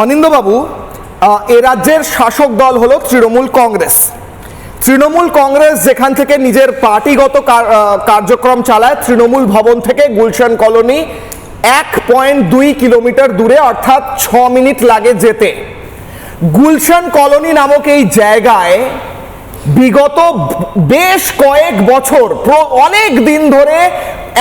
অনিন্দবাবু এ রাজ্যের শাসক দল হলো তৃণমূল কংগ্রেস। তৃণমূল কংগ্রেস যেখান থেকে নিজের পার্টিগত কার্যক্রম চালায়, তৃণমূল ভবন থেকে গুলশান কলোনি এক পয়েন্ট দুই কিলোমিটার দূরে, অর্থাৎ ছ মিনিট লাগে যেতে। গুলশান কলোনি নামক এই জায়গায় বিগত বেশ কয়েক বছর অনেক দিন ধরে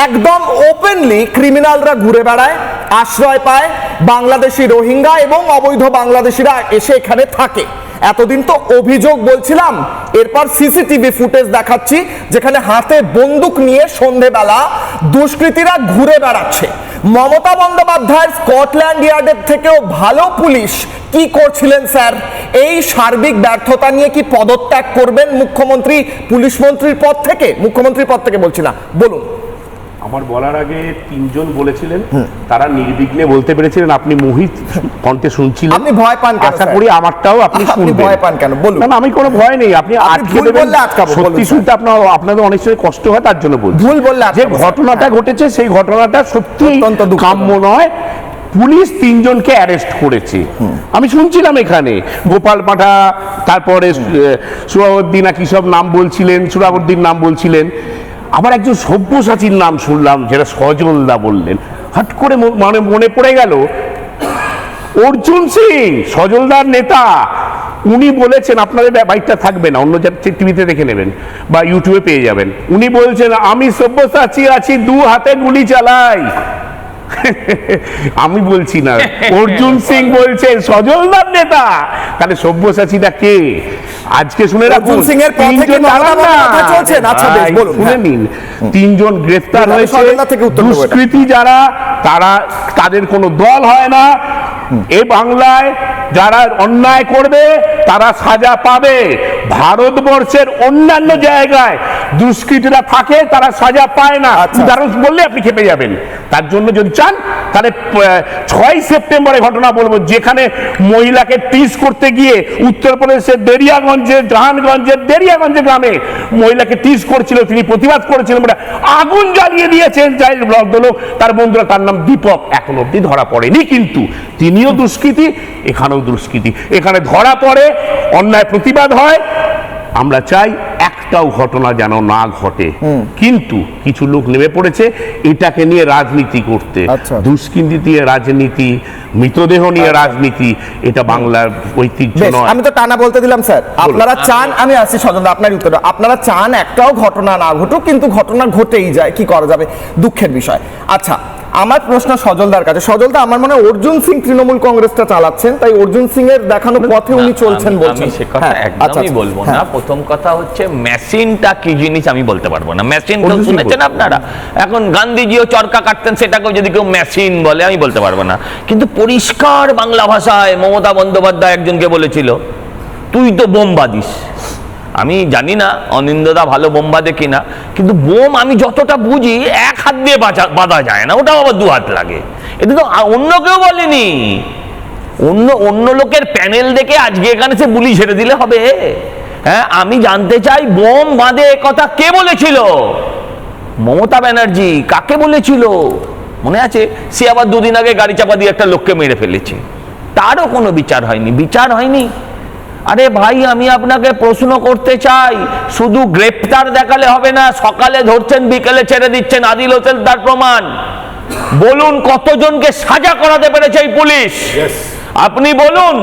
একদম ওপেনলি ক্রিমিনালরা ঘুরে বেড়ায়, আশ্রয় পায় বাংলাদেশি রোহিঙ্গা এবং অবৈধ বাংলাদেশিরা এসে এখানে থাকে। এতদিন তো অভিযোগ বলছিলাম, এরপর সিসিটিভি ফুটেজ দেখাচ্ছি, যেখানে হাতে বন্দুক নিয়ে সন্ধেবেলা দুষ্কৃতীরা ঘুরে বেড়াচ্ছে। মমতা বন্দ্যোপাধ্যায়ের স্কটল্যান্ড ইয়ার্ডের থেকেও ভালো পুলিশ কি করছিলেন, স্যার? এই সার্বিক ব্যর্থতা নিয়ে কি পদত্যাগ করবেন মুখ্যমন্ত্রী, পুলিশ মন্ত্রীর পদ থেকে? মুখ্যমন্ত্রীর পদ থেকে বলছি না, বলুন। আমার বলার আগে তিনজন বলেছিলেন তারা নির্বিঘ্নে বলতে পেরেছিলেন আপনি মোহিত কণ্ঠে শুনছিলেন। আপনি ভয় পান আশা করি আমারটাও আপনি শুনবেন। ভয় পান কেন? বলুন। না না, আমি কোনো ভয় নেই আপনি আটকে দেবেন। সত্যি শুনতে আপনার আপনাদের অনেক সময় কষ্ট হয় তার জন্য বলছি। ভুল বললে যে ঘটনাটা ঘটেছে সেই ঘটনাটা সত্যি। কাম্য নয়। পুলিশ তিনজনকে অ্যারেস্ট করেছে। আমি শুনছিলাম এখানে গোপাল পাঠা তারপরে সুরাবদ্দিন কি সব নাম বলছিলেন সুরাবদ্দিন নাম বলছিলেন। আবার একজন সব্যসাচীর নাম শুনলাম যেটা সজলদা বললেন। হট করে মানে মনে পড়ে গেল অর্জুন সিং সজলদার নেতা উনি বলেছেন আপনাদের বাইকটা থাকবে না অন্য টিভিতে দেখে নেবেন বা ইউটিউবে পেয়ে যাবেন। উনি বলছেন আমি সব্যসাচী আছি দু হাতে গুলি চালাই। আমি বলছি না। অর্জুন সিং বলছে সজলদার নেতা তাহলে সব্যসাচীটা কে? আজকে শুনে রাখুন মমতা দাঁড়ান না। বন্দ্যোপাধ্যায় চলছেন? আচ্ছা, বেশ, বলুন, শুনে হ্যাঁ। নিন তিনজন গ্রেফতার হয়েছে। দুষ্কৃতী যারা তারা তাদের কোনো দল হয় না এ বাংলায় যারা অন্যায় করবে তারা সাজা পাবে ভারতবর্ষের অন্যান্য জায়গায় দুষ্কৃতীরা থাকে তারা সাজা পায় না আচ্ছা। উদাহরণ বললে আপনি খেপে যাবেন তার জন্য যদি চান তাহলে ছয় সেপ্টেম্বরে ঘটনা বলব, যেখানে মহিলাকে টিস করতে গিয়ে উত্তরপ্রদেশের দেরিয়াগঞ্জের জাহানগঞ্জের দেরিয়াগঞ্জের গ্রামে মহিলাকে টিস করছিল, তিনি প্রতিবাদ করেছিলেন বলে আগুন জ্বালিয়ে দিয়েছেন যাই ভদ্রলোক তার বন্ধুরা, তার নাম দীপক, এখন অব্দি ধরা পড়েনি, কিন্তু তিনিও দুষ্কৃতী, এখানেও দুষ্কৃতি। এখানে ধরা পড়ে, অন্যায় প্রতিবাদ হয়, আমরা চাই একটাও ঘটনা যেন না ঘটে। কিন্তু কিছু লোক নেমে পড়েছে এটাকে নিয়ে রাজনীতি করতে। আচ্ছা। দুষ্কৃতি নিয়ে রাজনীতি মৃতদেহ নিয়ে রাজনীতি এটা বাংলার ঐতিহ্য নয়। আমি তো টানা বলতে দিলাম স্যার। আপনারা চান আমি আসি সজল আপনার উত্তর। আপনারা চান একটাও ঘটনা না ঘটুক কিন্তু ঘটনা ঘটেই যায় কি করা যাবে? দুঃখের বিষয়। আচ্ছা আমার প্রশ্ন সজলদার কাছে। সজলদা আমার মনে হয় অর্জুন সিং তৃণমূল কংগ্রেসটা চালাচ্ছেন তাই অর্জুন সিং এর দেখানো পথে উনি চলছেন বলছেন আমি সে কথা হ্যাঁ, আচ্ছা, একদমই আচ্ছা, বলব হ্যাঁ। না প্রথম কথা হচ্ছে মেশিনটা কি জিনিস আমি বলতে পারব না। মেশিন তো শুনেছেন আপনারা? এখন গান্ধীজিও চরকা কাটতেন সেটাকেও যদি কেউ মেশিন বলে আমি বলতে পারব না। কিন্তু পরিষ্কার বাংলা ভাষায় মমতা বন্দ্যোপাধ্যায় একজনকে বলেছিল তুই তো বোম বাদিস আমি জানি না অনিন্দদা ভালো বোম বাঁধে কিনা, কিন্তু বোম আমি যতটা বুঝি এক হাত দিয়ে বাঁচা- বাঁধা যায় না, ওটাও আবার দু হাত লাগে। এটা তো অন্য কেউ বলেনি। অন্য অন্য লোকের প্যানেল দেখে আজকে এখানে সে বুলি ছেড়ে দিলে হবে। হ্যাঁ আমি জানতে চাই বোম বাঁধে কথা কে বলেছিল? মমতা ব্যানার্জি কাকে বলেছিল? মনে আছে? সে আবার দুদিন আগে গাড়ি চাপা দিয়ে একটা লোককে মেরে ফেলেছে। তারও কোনো বিচার হয়নি বিচার হয়নি। আরে ভাই আমি আপনাকে প্রশ্ন করতে চাই। শুধু গ্রেপ্তার দেখালে হবে না সকালে ধরছেন বিকেলে ছেড়ে দিচ্ছেন আদিল হোসেন তার প্রমাণ। বলুন কতজনকে সাজা করাতে পেরেছে এই পুলিশ? আপনি বলুন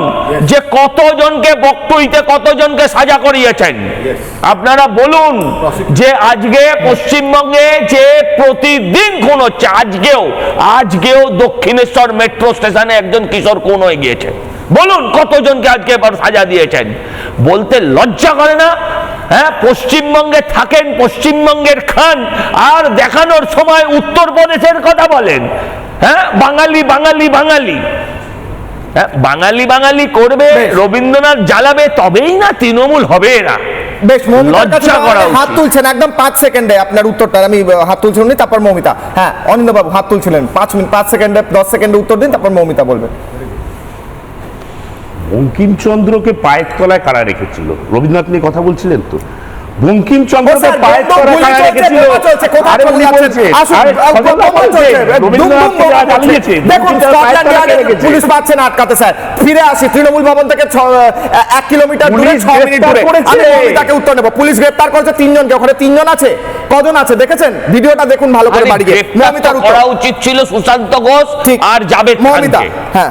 যে কতজনকে বক্তব্যতে কতজনকে সাজা করিয়েছেন? আপনারা বলুন যে আজকে পশ্চিমবঙ্গে যে প্রতিদিন খুন হচ্ছে আজকেও আজকেও দক্ষিণেশ্বর মেট্রো স্টেশনে একজন কিশোর খুন হয়ে গিয়েছে। বলুন কতজনকে আজকে এবার সাজা দিয়েছেন? বলতে লজ্জা করে না? হ্যাঁ পশ্চিমবঙ্গে থাকেন পশ্চিমবঙ্গের খান আর দেখানোর সময় উত্তর উত্তরপ্রদেশের কথা বলেন। হ্যাঁ বাঙালি বাঙালি বাঙালি। হ্যাঁ বাঙালি বাঙালি করবে রবীন্দ্রনাথ জ্বালাবে তবেই না তৃণমূল হবে না। বেশ লজ্জা করা হাত তুলছেন একদম পাঁচ সেকেন্ডে আপনার উত্তরটা আমি হাত তুলছেন তারপর মৌমিতা। হ্যাঁ অনিন্দবাবু হাত তুলছিলেন। পাঁচ মিনিট পাঁচ সেকেন্ডে দশ সেকেন্ডে উত্তর দিন তারপর মৌমিতা বলবেন বঙ্কিমচন্দ্রকে পায়ের তলায় কারা রেখেছিল? রবীন্দ্রনাথ নিয়ে কথা বলছিলেন তো। বঙ্কিমচন্দ্র ও স্যার, পায়ের দুম দুম তলা গুলি কারা রেখেছিল আরে উনি? পুলিশ পাচ্ছে না আটকাতে স্যার। ফিরে আসি তৃণমূল ভবন থেকে এক কিলোমিটার দূরে ছ মিনিট দূরে। আমি মৌমিতাকে উত্তর নেব। পুলিশ গ্রেপ্তার করেছে তিনজনকে ওখানে তিনজন আছে? কজন আছে দেখেছেন? ভিডিওটা দেখুন ভালো করে বাড়ি গিয়ে। করা উচিত ছিল সুশান্ত ঘোষ ঠিক। আর জাবেদ মৌমিতা হ্যাঁ।